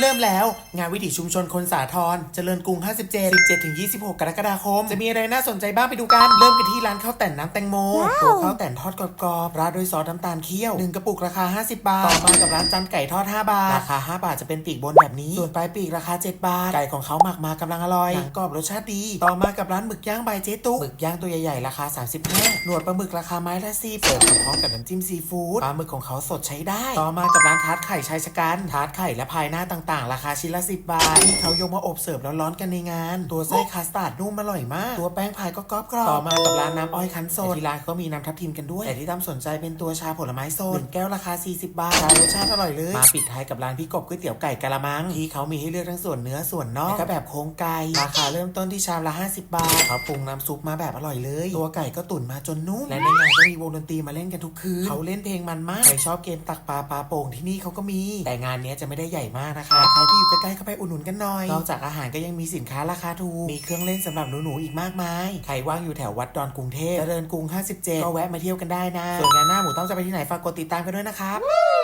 เริ่มแล้วงานวิถีชุมชนคนสาทรเจริญกรุง 57 17ถึง26 กรกฎาคม จะมีอะไรน่าสนใจบ้างไปดูกัน เริ่มกันที่ร้านข้าวแต่นน้ำแตงโมตัวข้าวแต่นทอดกรอบๆราดด้วยซอสน้ำตาลเคี่ยว1กระปุกราคา 50 บาท ต่อมากับร้านจันไก่ทอด 5 บาท ราคา 5 บาทจะเป็นปีกบนแบบนี้ ส่วนปลายปีกราคา 7 บาท ไก่ของเขาหมักมากำลังอร่อยหนังกรอบรสชาติดี ต่อมากับร้านหมึกย่างใบายเจ๊ตุ๊กหมึกย่างตัวใหญ่ๆราคา 35 หนวดปลาหมึกราคาไม้ละ10เสิร์ฟมาพร้อมกับน้ำจิ้มซีฟู้ดปลาหมึกของเขาสดใช้ได้ ต่อมากับร้านทาร์ตไข่ชายชะกันทาร์ตไข่และพายหน้าต่างๆ ราคาชิ้นละ 10 บาทที่เขายกมาอบเสิร์ฟแล้วร้อนกันในงาน ตัวไส้คัสตาร์ดนุ่มอร่อยมาก ตัวแป้งพายก็กรอบกรอบต่อมากับร้านน้ำอ้อยคั้นสดที่ร้านก็มีน้ำทับทิมกันด้วย แต่ที่ตั้มสนใจเป็นตัวชาผลไม้สดหนึ่งแก้วราคา 40 บาทชารสชาติอร่อยเลย มาปิดท้ายกับร้านพี่กบก๋วยเตี๋ยวไก่กะละมังที่เขามีให้เลือกทั้งส่วนเนื้อส่วนนอกและก็แบบโครงไก่ราคาเริ่มต้นที่ชามละ 50 บาทเขาปรุงน้ำซุปมาแบบอร่อยเลย ตัวไก่ก็ตุ๋นมาจนนุ่มและในงานก็มีวงดนตรีมาเล่นกันทุกคืนเขาเล่นเพลงมันมากใครชอบเกมตักปลาปลาโป่งที่นี่เขาก็มี แต่งานเนี้ยจะไม่ได้ใหญ่มากนะคะใครที่อยู่ใกล้ๆเข้าไปอุดหนุนกันหน่อยนอกจากอาหารก็ยังมีสินค้าราคาถูกมีเครื่องเล่นสำหรับหนูๆอีกมากมายใครว่างอยู่แถววัดดอนกรุงเทพเจริญกรุง 57 ก็แวะมาเที่ยวกันได้นะส่วนงานหน้าหมูต้องจะไปที่ไหนฝากกดติดตามกันด้วยนะครับ